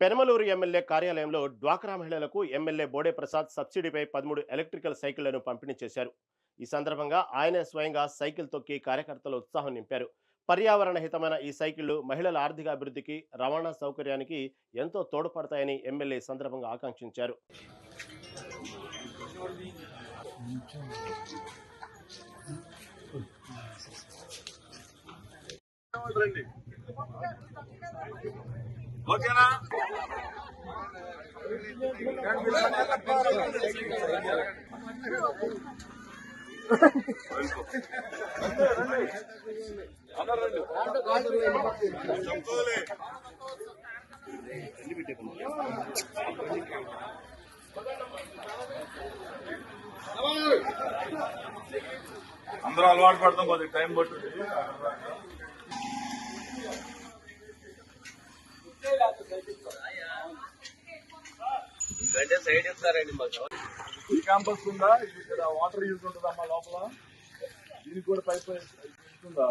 Penamaluru MLA కార్యాలయంలో డ్వాక్రా మహిళలకు ఎమ్మెల్యే బోడే ప్రసాద్ సబ్సిడీపై పదమూడు ఎలక్ట్రికల్ సైకిళ్ళను పంపిణీ చేశారు. ఈ సందర్భంగా ఆయన స్వయంగా సైకిల్ తొక్కి కార్యకర్తలు ఉత్సాహం నింపారు. పర్యావరణ హితమైన ఈ సైకిళ్ళు మహిళల ఆర్థిక అభివృద్ధికి రవాణా సౌకర్యానికి ఎంతో తోడ్పడతాయని ఎమ్మెల్యే సందర్భంగా ఆకాంక్షించారు. ఓకేనా? అందరూ అలవాటు పడతాం కొద్దిగా టైం పట్టుద్ది గంట సైడ్ ఇస్తారండి మాకు ఈ క్యాంపస్ ఉందా? ఇది ఇక్కడ వాటర్ యూజ్ ఉంటుందమ్మా లోపల? దీనికి కూడా పైప్ ఉంటుందా?